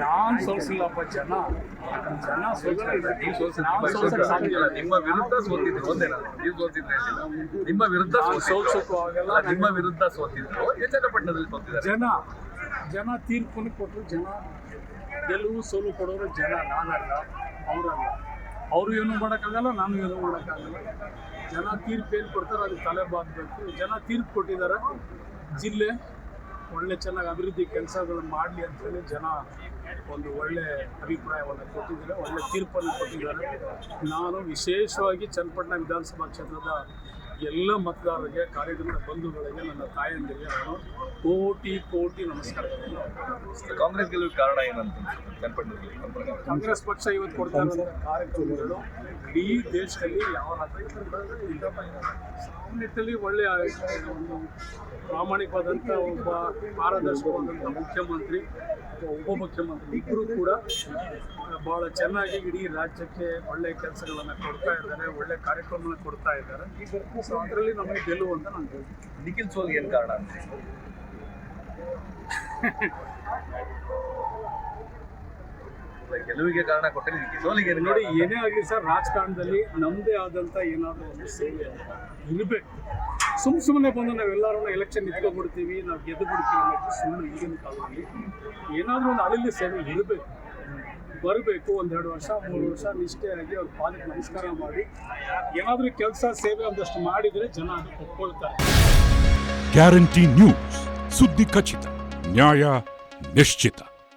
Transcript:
ನಾನ್ ಸೋಲ್ಸಿಲ್ಲಪ್ಪ ಜನ ಜನ ಸೋಲ್ಸಿಲ್ಲ. ನಿಮ್ಮ ವಿರುದ್ಧ ಸೋತಿದ್ರು ಒಂದೇನಾ ನೀವು ಸೋತಿದ್ರೆ ನಿಮ್ಮ ವಿರುದ್ಧ ಸೋತಿದ್ರು. ಆಗಲ್ಲ. ನಿಮ್ಮ ವಿರುದ್ಧ ಸೋತಿದ್ರು. ಚನ್ನಪಟ್ಟಣದಲ್ಲಿ ಸೋತಿದ್ದಾರೆ. ಜನ ಜನ ತೀರ್ಪನ್ನು ಕೊಟ್ಟರು ಜನ ಗೆಲುವು ಸೋಲು ಕೊಡೋರು ಜನ ನಾನಲ್ಲ ಅವರಲ್ಲ. ಅವರು ಏನು ಮಾಡೋಕ್ಕಾಗಲ್ಲ ನಾನು ಏನು ಮಾಡೋಕ್ಕಾಗಲ್ಲ. ಜನ ತೀರ್ಪು ಏನು ಕೊಡ್ತಾರೆ ಅದಕ್ಕೆ ತಲೆ ಬಾಗಬೇಕು. ಜನ ತೀರ್ಪು ಕೊಟ್ಟಿದ್ದಾರೆ. ಜಿಲ್ಲೆ ಒಳ್ಳೆ ಚೆನ್ನಾಗಿ ಅಭಿವೃದ್ಧಿ ಕೆಲಸಗಳು ಮಾಡಲಿ ಅಂತೇಳಿ ಜನ ಒಂದು ಒಳ್ಳೆ ಅಭಿಪ್ರಾಯವನ್ನು ಕೊಟ್ಟಿದ್ದಾರೆ ಒಳ್ಳೆ ತೀರ್ಪನ್ನು ಕೊಟ್ಟಿದ್ದಾರೆ. ನಾನು ವಿಶೇಷವಾಗಿ ಚನ್ನಪಟ್ಟಣ ವಿಧಾನಸಭಾ ಕ್ಷೇತ್ರದ ಎಲ್ಲ ಮತದಾರರಿಗೆ ಕಾರ್ಯಕ್ರಮದ ಬಂಧುಗಳಿಗೆ ನನ್ನ ತಾಯಂದಿರಿಗೆ ನಾನು ಕೋಟಿ ಕೋಟಿ ನಮಸ್ಕಾರ. ಕಾಂಗ್ರೆಸ್ ಗೆಲುವು ಕಾರಣ ಏನಂತ ಚನ್ನಪಟ್ಟಣದಲ್ಲಿ? ಕಾಂಗ್ರೆಸ್ ಪಕ್ಷ ಇವತ್ತು ಕೊಡ್ತಾ ಇರುವಂತಹ ಕಾರ್ಯಕ್ರಮಗಳು ಇಡೀ ದೇಶದಲ್ಲಿ ಯಾವ ನಿಟ್ಟಿನಲ್ಲಿ ಒಳ್ಳೆಯ ಒಂದು ಪ್ರಾಮಾಣಿಕವಾದಂಥ ಒಬ್ಬ ಪಾರದರ್ಶಕವಾದಂಥ ಮುಖ್ಯಮಂತ್ರಿ ಉಪಮುಖ್ಯಮಂತ್ರಿ ಇಬ್ಬರು ಕೂಡ ಭಾಳ ಚೆನ್ನಾಗಿ ಇಡೀ ರಾಜ್ಯಕ್ಕೆ ಒಳ್ಳೆಯ ಕೆಲಸಗಳನ್ನು ಕೊಡ್ತಾ ಇದ್ದಾರೆ, ಒಳ್ಳೆ ಕಾರ್ಯಕ್ರಮನ ಕೊಡ್ತಾ ಇದ್ದಾರೆ. ಸೊ ಅದರಲ್ಲಿ ನಮಗೆ ಗೆಲುವು ಅಂತ ನಾನು ಹೇಳ್ತೀನಿ. ನಿಖಿಲ್ ಸೋಲ್ಗೆ ಏನು ಕಾರಣ ಅಂತ? ಗೆಲುವಿಗೆ ಕಾರಣ ಕೊಟ್ಟರೆ ಸೋಲಿಗೆ ನೋಡಿ? ಏನೇ ಆಗಲಿ ಸರ್ ರಾಜಕಾರಣದಲ್ಲಿ ನಮ್ಮದೇ ಆದಂಥ ಏನಾದರೂ ಒಂದು ಸೇವೆ ಇರಬೇಕು. ಸುಮ್ ಸುಮ್ಮನೆ ಬಂದು ನಾವೆಲ್ಲರೂ ಎಲೆಕ್ಷನ್ ನಿಂತ್ಕೊಂಡ್ಬಿಡ್ತೀವಿ ನಾವು ಗೆದ್ದು ಬಿಡ್ತೀವಿ ಅನ್ನೋದು ಸುಮ್ಮನೆ ಈಗಿನ ಕಾಲದಲ್ಲಿ. ಏನಾದರೂ ಒಂದು ಅಳಿಲಿ ಸೇವೆ ಇರಬೇಕು. ಬರಬೇಕು ಒಂದೆರಡು ವರ್ಷ ಮೂರು ವರ್ಷ ನಿಷ್ಠೆಯಾಗಿ ಅವ್ರ ಪಾದಕ್ಕೆ ನಮಸ್ಕಾರ ಮಾಡಿ. ಏನಾದರೂ ಕೆಲಸ ಸೇವೆ ಒಂದಷ್ಟು ಮಾಡಿದರೆ ಜನ ಅದಕ್ಕೆ ಒಪ್ಕೊಳ್ತಾರೆ. Guarantee news. ಸುದ್ದಿ ಖಚಿತ ನ್ಯಾಯ ನಿಶ್ಚಿತ.